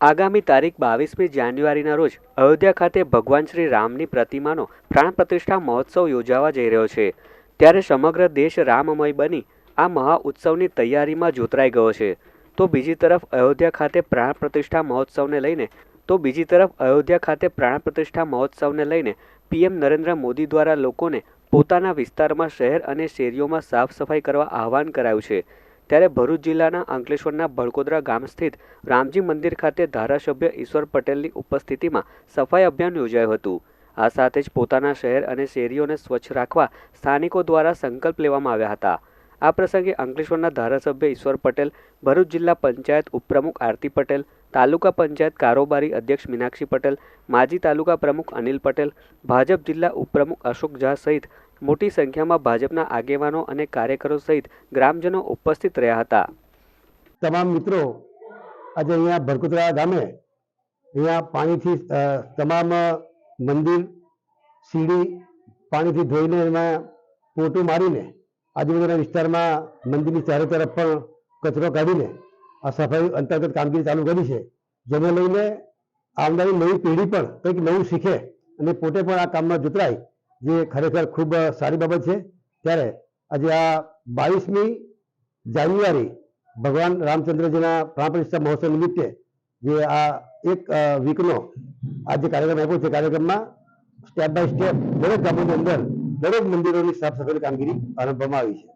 આગામી તારીખ બાવીસમી જાન્યુઆરીના રોજ અયોધ્યા ખાતે ભગવાન શ્રી રામની પ્રતિમાનો પ્રાણ પ્રતિષ્ઠા મહોત્સવ યોજાવા જઈ રહ્યો છે. ત્યારે સમગ્ર દેશ રામમય બની આ મહા ઉત્સવની તૈયારીમાં જોતરાઈ ગયો છે. તો બીજી તરફ અયોધ્યા ખાતે પ્રાણ પ્રતિષ્ઠા મહોત્સવને લઈને, તો બીજી તરફ અયોધ્યા ખાતે પ્રાણ પ્રતિષ્ઠા મહોત્સવને લઈને પીએમ નરેન્દ્ર મોદી દ્વારા લોકોને પોતાના વિસ્તારમાં શહેર અને શેરીઓમાં સાફ સફાઈ કરવા આહવાન કરાયું છે. ત્યારે ભરૂચ જિલ્લાના અંકલેશ્વરના ભડકોદરા ગામ સ્થિત રામજી મંદિર ખાતે ધારાસભ્ય ઈશ્વર પટેલની ઉપસ્થિતિમાં સફાઈ અભિયાન યોજાયું હતું. આ સાથે જ પોતાના શહેર અને શેરીઓને સ્વચ્છ રાખવા સ્થાનિકો દ્વારા સંકલ્પ લેવામાં આવ્યા હતા. આ પ્રસંગે અંકલેશ્વરના ધારાસભ્ય ઈશ્વર પટેલ, ભરૂચ જિલ્લા પંચાયત ઉપપ્રમુખ આરતી પટેલ તાલુકા પંચાયત કારોબારી અધ્યક્ષ મીનાક્ષી પટેલ, માજી તાલુકા પ્રમુખ અનિલ પટેલ, ભાજપ જિલ્લા ઉપપ્રમુખ અશોક ઝા સહિત મોટી સંખ્યામાં ભાજપના આગેવાનો અને કાર્યકરો સહિત ગ્રામજનો ઉપસ્થિત રહ્યા હતા. તમામ મિત્રો, આજે અહીંયા ભરકુતરા ગામે અહીંયા પાણીથી તમામ મંદિર, સીડી પાણીથી ધોઈને એમાં પોટું મારીને આજુબાજુના વિસ્તારમાં મંદિરની ચારે તરફ પણ કચરો કાઢીને આ સફાઈ અંતર્ગત કામગીરી ચાલુ કરી છે. જેને લઈને આવનારી નવી પેઢી પણ કંઈક નવું શીખે અને પોતે પણ આ કામમાં જોતરાય, જે ખરેખર ખૂબ સારી બાબત છે. ત્યારે આજે આ બાવીસમી જાન્યુઆરી ભગવાન રામચંદ્રજીના પ્રાણ પ્રતિષ્ઠા મહોત્સવ નિમિત્તે જે આ એક વીકનો આ જે કાર્યક્રમ આપ્યો છે. કાર્યક્રમમાં સ્ટેપ બાય સ્ટેપ દરેક ગામોની અંદર દરેક મંદિરોની સાફ સફાઈની કામગીરી આરંભવામાં આવી છે.